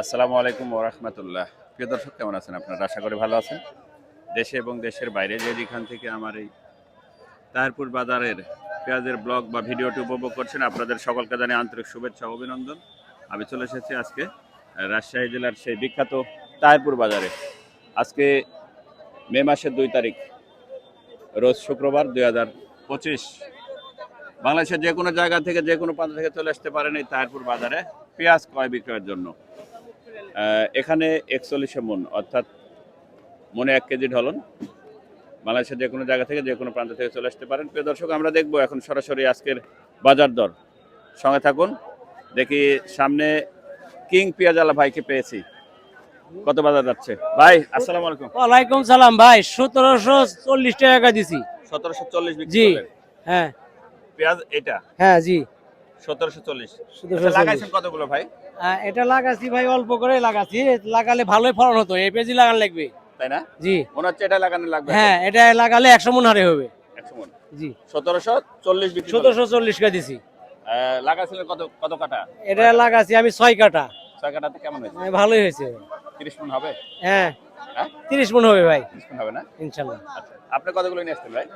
আসসালামু আলাইকুম ওরহমতুল্লাহ প্রিয় দর্শক, কেমন আছেন আপনারা? আশা করি ভালো আছেন। দেশে এবং দেশের বাইরে যে যেখান থেকে আমার এই তাহারপুর বাজারের পেঁয়াজের ব্লগ বা ভিডিওটি উপভোগ করছেন, আপনাদের সকলকে জানিয়ে আন্তরিক শুভেচ্ছা অভিনন্দন। আমি চলে এসেছি আজকে রাজশাহী জেলার সেই বিখ্যাত তাহারপুর বাজারে। আজকে মে মাসের দুই তারিখ, রোজ শুক্রবার দুই হাজার পঁচিশ। বাংলাদেশের যে কোনো জায়গা থেকে, যে কোনো প্রান্ত থেকে চলে আসতে পারেন এই তাহিরপুর বাজারে পেঁয়াজ ক্রয় বিক্রয়ের জন্য। এখানে একচল্লিশে মন অর্থাৎ মনে এক কেজি ঢলন। বাংলাদেশের যে কোনো জায়গা থেকে যে কোনো প্রান্ত থেকে চলে আসতে পারেন। প্রিয় দর্শক আমরা দেখব এখন সরাসরি আজকের বাজার দর। সঙ্গে থাকুন দেখি সামনে কিং পেঁয়াজালা ভাইকে পেয়েছি। কত বাজার যাচ্ছে? ভাই আসসালামু আলাইকুম। ওয়ালাইকুম সালাম ভাই সতেরোশো চল্লিশ টাকা দিছি। সতেরোশো চল্লিশ জি। হ্যাঁ। পেঁয়াজ এটা? হ্যাঁ জি। সতেরোশো চল্লিশ। 1740 লাগাইছেন কতগুলো ভাই? এটা লাগাচ্ছি ভাই অল্প করে লাগাচ্ছি লাগালে ভালোই ফলন হতো এই পেজি লাগান লাগবে। তাই না? জি। মনে হচ্ছে এটা লাগানো লাগবে। হ্যাঁ এটা লাগালে একশো মন হারে হবে। একশো মন। জি। সতেরোশো চল্লিশ। সতেরোশো চল্লিশ কা দিছি। আহ, লাগাইছিলেন কত কত কাটা? এটা লাগাচ্ছি আমি ছয় কাটা। ছয় কাটাতে কেমন হয়েছে? আহ, ভালোই হয়েছে। তিরিশ মন হবে? হ্যাঁ। হ্যাঁ? তিরিশ মন হবে ভাই। তিরিশ মন হবে না? ইনশাল্লাহ। আচ্ছা আপনি কতগুলো নিয়ে আসছেন ভাই?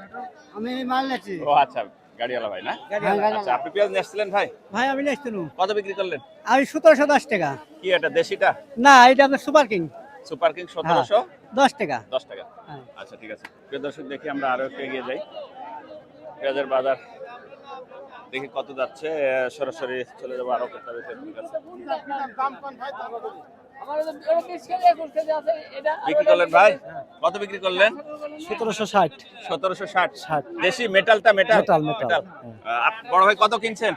আমি মাল নিচ্ছি ও আচ্ছা। গাড়িওয়ালা ভাই না? আচ্ছা আপনি পেঁয়াজ নিয়ে আসছিলেন ভাই? ভাই আমি কত বিক্রি করলেন? আমি সতেরোশো দশ টাকা। কি এটা দেশিটা? না এটা আপনার সুপার কিং। সুপার কিং সতেরোশো? দশ টাকা। দশ টাকা। হ্যাঁ। আচ্ছা ঠিক আছে। প্রিয় দর্শক দেখি আমরা আরও একটু এগিয়ে যাই। পেঁয়াজের বাজার। দেখি কত যাচ্ছে। সরাসরি চলে যাব আরও কথা বিক্রি করলেন ভাই? কত বিক্রি করলেন? সতেরোশো ষাট। সতেরোশো ষাট। ষাট। দেশি মেটালটা মেটাল? Metal, metal. বড় ভাই কত কিনছেন?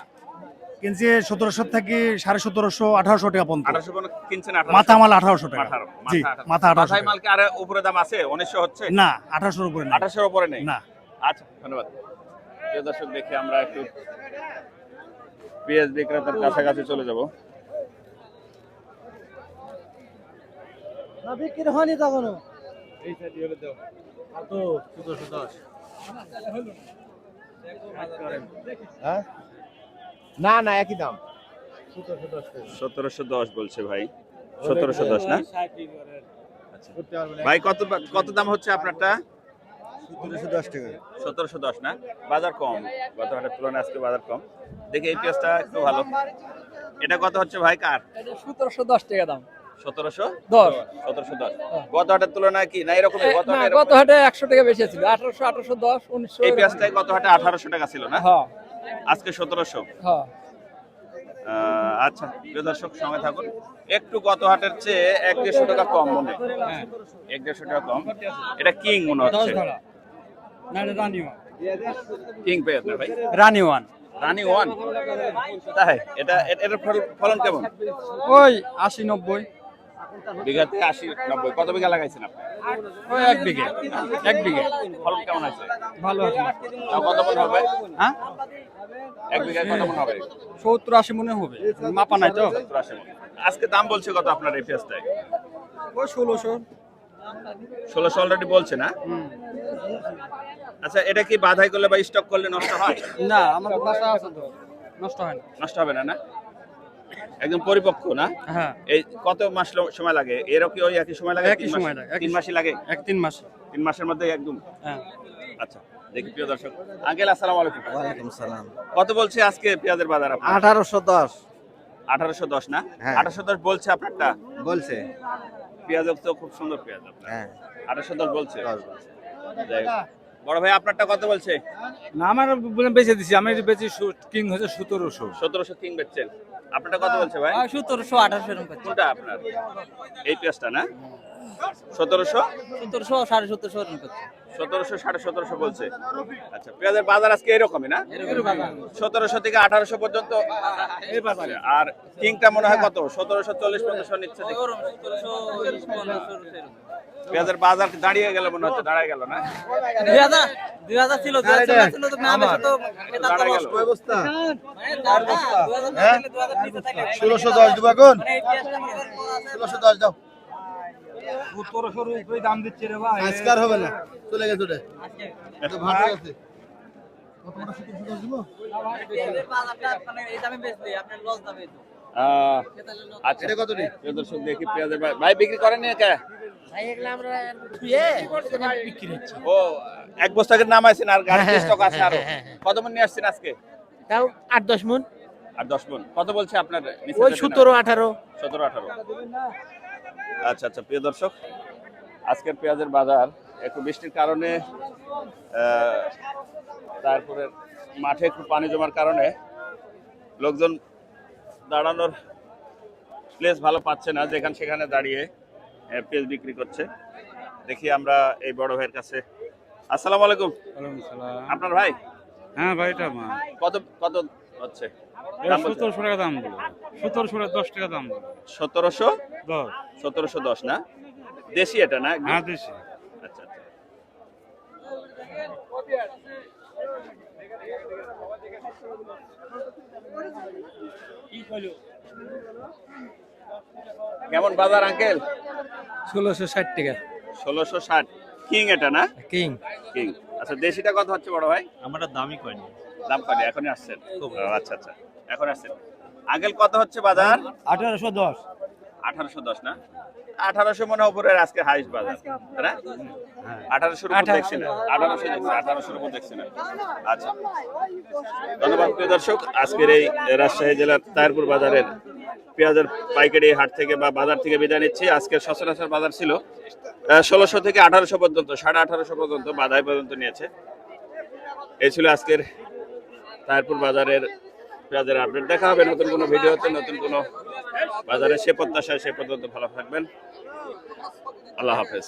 কিনছে সতেরোশো থেকে সাড়ে সতেরোশো আঠারোশো টাকা পর্যন্ত। আঠারোশো কিনছেন মাথা মাল আঠারোশো টাকা। আঠারো জি মাথা আঠারোশো মাথায় মালকে আর উপরে দাম আছে? উনিশশো হচ্ছে? না আঠারোশোর উপরে না উপরে নেই? না। আচ্ছা ধন্যবাদ। প্রিয় দর্শক দেখি আমরা একটু বিক্রেতার কাছাকাছি চলে যাব। বিক্রি হয়নি তখনও। না না একই দাম। সতেরোশো দশ বলছে ভাই। সতেরোশো দশ না? আচ্ছা। ভাই কত কত দাম হচ্ছে আপনারটা? সতেরোশো দশ না? বাজার কম। গত হাটের তুলনায় আজকে বাজার কম। দেখি এই পেঁয়াজটা একটু ভালো। এটা কত হচ্ছে ভাই কার? সতেরোশো দশ টাকা দাম। সতেরোশো? দশ। সতেরোশো দশ। গত হাটের তুলনায় কি? না এরকম গত হাটে একশো টাকা বেশি ছিল। আঠারোশো আঠারোশো দশ উনিশশো এই পেঁয়াজটাই গত হাটে আঠারোশো টাকা ছিল না? হ্যাঁ। আজকে সতেরোশো। হ্যাঁ আচ্ছা প্রিয় দর্শক সঙ্গে থাকুন। একটু গত হাটের চেয়ে এক দেড়শো টাকা কম মনে। হয়। এক দেড়শো টাকা কম। এটা কিং মনে হচ্ছে। কিং পেয়ে ভাই? রানি ওয়ান। রানি ওয়ান? তাই? এটা এটার ফল- ফলন কেমন? ওই আশি নব্বই। বিঘাতে আশি নব্বই। কত বিঘা লাগাইছেন আপনি? ওই এক বিঘে। এক বিঘে। ফলন কেমন আছে? ভালো আছে। কত মন হবে? হ্যাঁ? এক বিঘায় কত মন হবে? সত্তর আশি মনে হবে। মাপা নাই তো? সত্তর আশি। আজকে দাম বলছে কত আপনার এই পেঁয়াজটায়? ওই ষোলোশো। ষোলোশো অলরেডি বলছে না? আচ্ছা এটা কি বাধাই করলে বা স্টক করলে নষ্ট হয়? না আমার বাসা আছে তো। নষ্ট হয় না। নষ্ট হবে না না? একদম পরিপক্ক না? হ্যাঁ। এই কত মাস সময় লাগে? এরও কি ওই একই সময় লাগে? একই তিন সময় লাগে, তিন মাসই লাগে? এক তিন মাস। তিন মাসের মধ্যে একদম? হ্যাঁ। আচ্ছা দেখি প্রিয় দর্শক। আঙ্কেল আসসালামু আলাইকুম। ওয়ালাইকুম সালাম। কত বলছে আজকে পেঁয়াজের বাজার আপনার? আঠারোশো দশ। আঠারোশো দশ না? হ্যাঁ। আঠারোশো দশ বলছে আপনারটা? বলছে। পেঁয়াজ তো খুব সুন্দর পেঁয়াজ আপনার। হ্যাঁ। আঠারোশো দশ বলছে। বড় ভাই আপনারটা কত বলছে? না আমার বেঁচে দিছি। আমি বেঁচে কিং হচ্ছে সতেরোশো। সতেরোশো কিং বেচছেন। আপনারটা কত বলছে ভাই? সতেরোশো আঠারোশো কোনটা আপনার? এই পেঁয়াজটা না? সতেরোশো? সতেরোশো সাড়ে সতেরোশো সতেরোশো সাড়ে সতেরোশো বলছে। আচ্ছা পেঁয়াজের বাজার আজকে এরকমই না? সতেরোশো থেকে আঠারোশো পর্যন্ত আর কিংটা মনে হয় কত? সতেরোশো চল্লিশ পঞ্চাশ নিচ্ছে পেঁয়াজের বাজার দাঁড়িয়ে গেল মনে হচ্ছে দাঁড়ায় গেল না? দুই হাজার ছিল মানে থাকলে। ষোলোশো দশ দিব এখন মানে ষোলোশো দশ দাও। সতেরোশোর উপরে দাম দিচ্ছে রে ভাই। আজকার হবে না। চলে গেছে ওটা। ভালো আছে। পেঁয়াজের বাজারটা এই দামে বেচলে আপনার লস দামে তো আহ, আচ্ছা ভাই- ভাই বিক্রি করেন কে ও এক বস্তাকে নামাইছেন আর গাড়িতে স্টক আছে আরও। কত মন নিয়ে আসছেন আজকে? তাও আট দশ মন। আর দশ মন। কত বলছে আপনার? ওই সতেরো আঠারো। সতেরো আঠারো। আচ্ছা আচ্ছা প্রিয় দর্শক আজকের পেঁয়াজের বাজার একটু বৃষ্টির কারণে তারপরে মাঠে একটু পানি জমার কারণে লোকজন দাঁড়ানোর প্লেস ভালো পাচ্ছে না যেখানে সেখানে দাঁড়িয়ে পেঁয়াজ বিক্রি করছে। দেখি আমরা এই বড় ভাইয়ের কাছে। আসসালামু আলাইকুম। আপনার ভাই? হ্যাঁ ভাই এটা কত কত হচ্ছে? সতেরোশো টাকা দাম সতেরোশো দশ টাকা দাম সতেরোশো? দশ। সতেরোশো দশ না? দেশি এটা না? হ্যাঁ দেশি। আচ্ছা আচ্ছা। কেমন বাজার আঙ্কেল? ষোলোশো ষাট টাকা। ষোলোশো ষাট। কিং এটা না? কিং। কিং। আচ্ছা দেশিটা কত হচ্ছে বড় ভাই? আমরা দামই করিনি দাম কত এখনই আসছেন। আচ্ছা আচ্ছা। এখন কত হচ্ছে বাজার? আঠারোশো দশ। আঠারোশো দশ না? আঠারোশো মনে হয় উপরে আজকে হাইস বাজার। না? আঠারোশোর উপর দেখছি না আঠারোশো দেখছি আঠারোশোর উপর দেখছি না আচ্ছা। ধন্যবাদ প্রিয় দর্শক। আজকের এই রাজশাহী জেলার তায়ারপুর বাজারের পেঁয়াজের পাইকারি হাট থেকে বা বাজার থেকে বিদায় নিচ্ছি। আজকের সচরাচর বাজার ছিল ষোলোশো থেকে আঠারোশো পর্যন্ত সাড়ে আঠারোশো পর্যন্ত বাধাই পর্যন্ত নিয়েছে। এই ছিল আজকের তায়ারপুর বাজারের পেঁয়াজের আপডেট দেখা হবে, নতুন কোনো ভিডিওতে, নতুন কোনো বাজারে। সে প্রত্যাশায় সে পর্যন্ত ভালো থাকবেন। আল্লাহ হাফেজ।